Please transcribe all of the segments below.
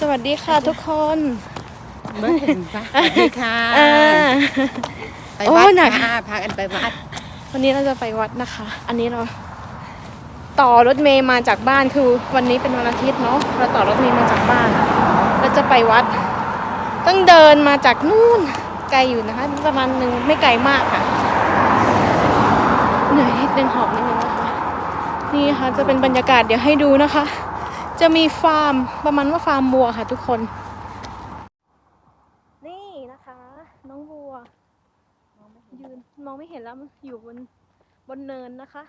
สวัสดีค่ะทุกคนเมื่อถึงปะสวัสดีค่ะอ่า ไปโอ้วัดหนัก ค่ะพากันไปวัดวันนี้เราจะไปวัดนะคะ อันนี้เรา ต่อรถเมย์มาจากบ้านคือ วันนี้เป็นวันอาทิตย์เนาะเราต่อรถเมย์มาจากบ้านเราจะไปวัด ต้องเดินมาจากนู่นไกลอยู่นะคะ ประมาณหนึ่งไม่ไกลมากค่ะเหนื่อยนิดนึงหอบนิดนึงนะคะนี่ค่ะจะเป็นบรรยากาศเดี๋ยวให้ดูนะคะ จะมีฟาร์มประมาณว่าฟาร์มวัวค่ะทุกคน นี่นะคะ น้องวัวยืนมองไม่เห็นแล้วมันอยู่บนบนเนินนะคะ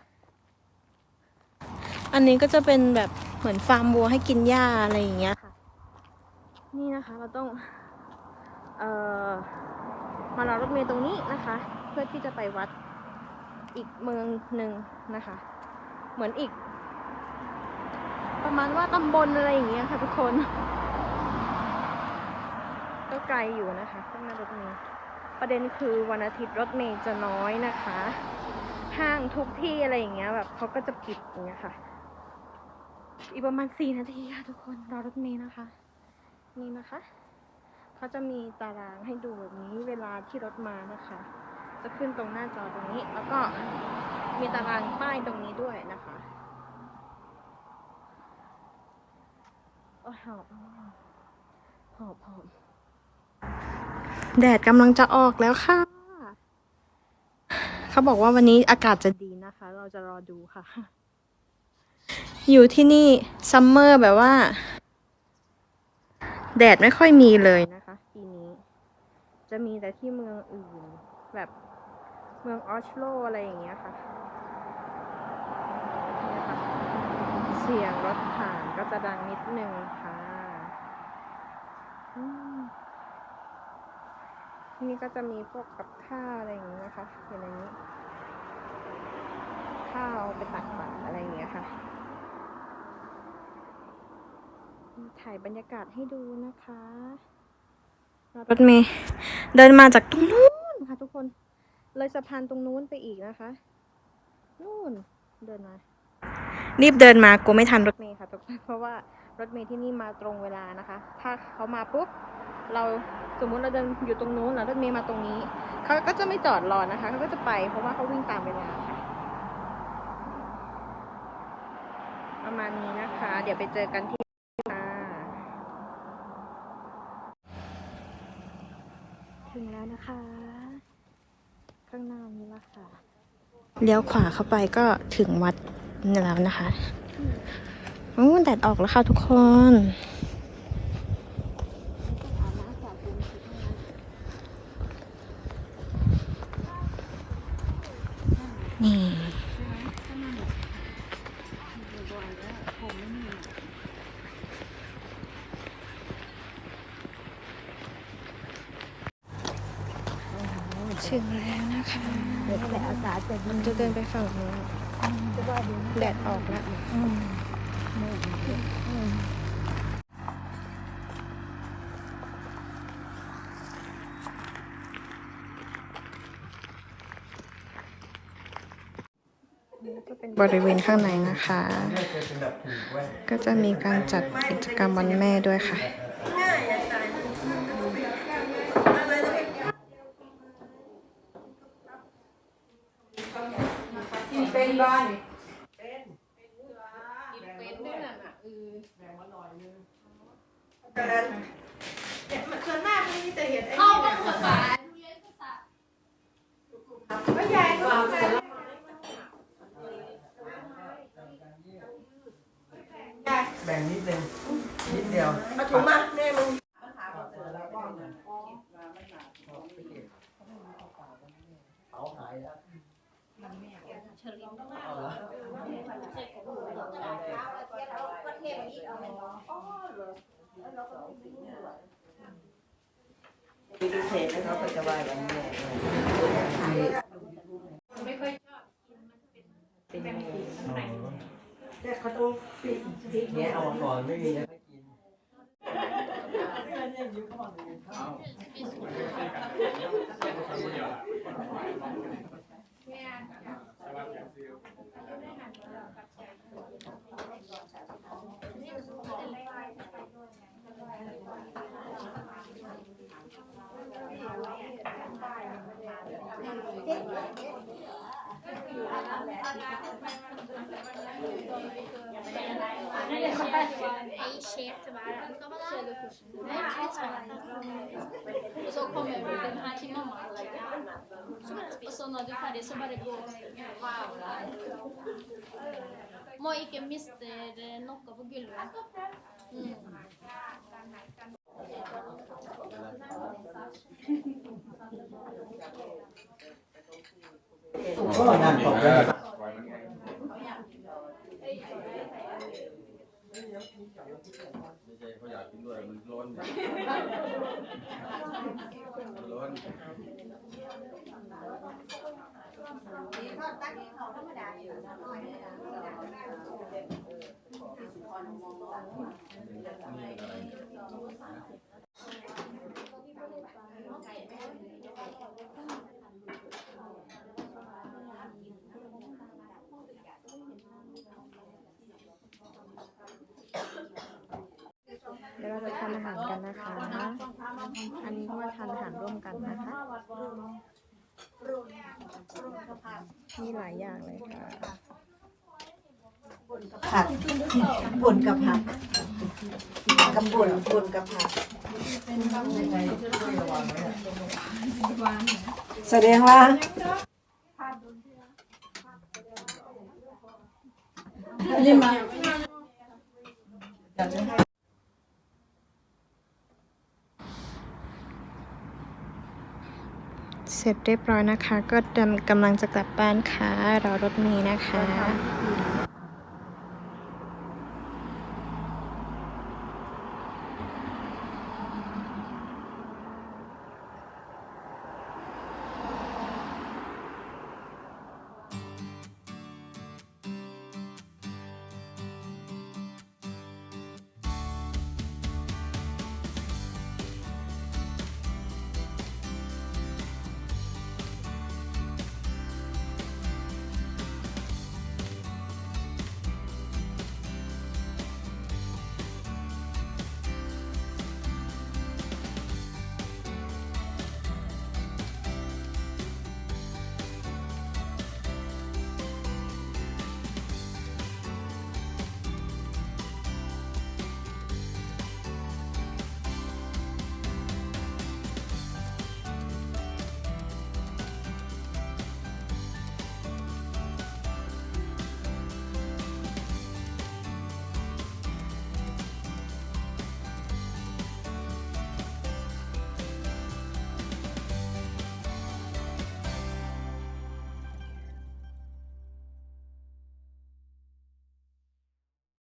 อันนี้ก็จะเป็นแบบเหมือนฟาร์มวัวให้กินหญ้าอะไรอย่างเงี้ยค่ะ นี่นะคะเราต้อง เอ่อมารอรถเมล์ตรงนี้นะคะ เพื่อที่จะไปวัดอีกเมืองหนึ่งนะคะ เหมือนอีก ประมาณว่าตำบลอะไรอย่างเงี้ยค่ะทุกคน ก็ไกลอยู่นะคะข้างหน้ารถเมล์ประเด็นคือวันอาทิตย์รถเมล์จะน้อยนะคะ ห้างทุกที่อะไรอย่างเงี้ยแบบเขาก็จะปิดอย่างเงี้ยค่ะ อีกประมาณสี่นาทีค่ะทุกคนรอรถเมล์นะคะ นี่นะคะเขาจะมีตารางให้ดูแบบนี้เวลาที่รถมานะคะ จะขึ้นตรงหน้าจอตรงนี้ แล้วก็มีตารางป้ายตรงนี้ด้วยนะคะโอ้ยหอบหอบหอบแดดกำลังจะออกแล้วค่ะ เขาบอกว่าวันนี้อากาศจะดีนะคะ เราจะรอดูค่ะ อยู่ที่นี่ซัมเมอร์แบบว่า แดดไม่ค่อยมีเลยนะคะปีนี้ จะมีแต่ที่เมืองอื่น แบบเมืองออสโลอะไรอย่างเงี้ยค่ะเสียงรถผ่านก็จะดังนิดนึงค่ะอืม ที่นี่ก็จะมีพวกกับข้าวอะไรอย่างเงี้ยนะคะอยู่ในนี้ ข้าวไปตักบาตรอะไรอย่างเงี้ยค่ะถ่ายบรรยากาศให้ดูนะคะรถเมย์เดินมาจากตรงนู้นค่ะทุกคน เลยสะพานตรงนู้นไปอีกนะคะ นู่นเดินมารีบเดินมากลัวไม่ทันรถเมย์ค่ะทุกคนเพราะว่ารถเมย์ที่นี่มาตรงเวลานะคะ ถ้าเขามาปุ๊บ เราสมมุติเราเดินอยู่ตรงนู้นแล้วรถเมย์มาตรงนี้ เขาก็จะไม่จอดรอนะคะ เขาก็จะไปเพราะว่าเขาวิ่งตามเวลาค่ะ ประมาณนี้นะคะ เดี๋ยวไปเจอกันที่ค่ะถึงแล้วนะคะ ข้างหน้านี้ละค่ะเลี้ยวขวาเข้าไปก็ถึงวัดแล้วนะคะอู้แดดออกแล้วค่ะทุกคน นี่ ถึงแล้วนะคะแต่อากาศจะผมจะเดินไปฝั่งนู้นแดดออกแล้ว ก็เป็น บริเวณข้างในนะคะ ก็จะมีการจัดกิจกรรมวันแม่ด้วยค่ะเป็นบ้านเข้ามาขวดฝาทุเรียนก็ เขาหายแล้วดูดูเพจนะเขาก็จะไหว้วันแม่ไม่ค่อยชอบกินมันเป็นแป้งสีข้างในแต่เขาต้องปิดปิดเนี้ยเอามาก่อนไม่มีจะ Ei skje du er. Må ikke miste noe på gulvet. Mm. ก็นั่นตกเลยไม่ใช่เขาอยากกินด้วยมันล้นมันล้นเดี๋ยวเราจะทา นอาหารกันนะคะ อันนี้ก็มาทานอาหารร่วมกันนะคะ มีหลายอย่างเลยค่ะผักป่นกับผักกับป่นป่นกับผักยังไงช่วยระวังไว้อะแสดงว่าอยากจะให้ เสร็จเรียบร้อยนะคะ ก็กำลังจะกลับบ้านค่ะรอรถเมย์นะคะ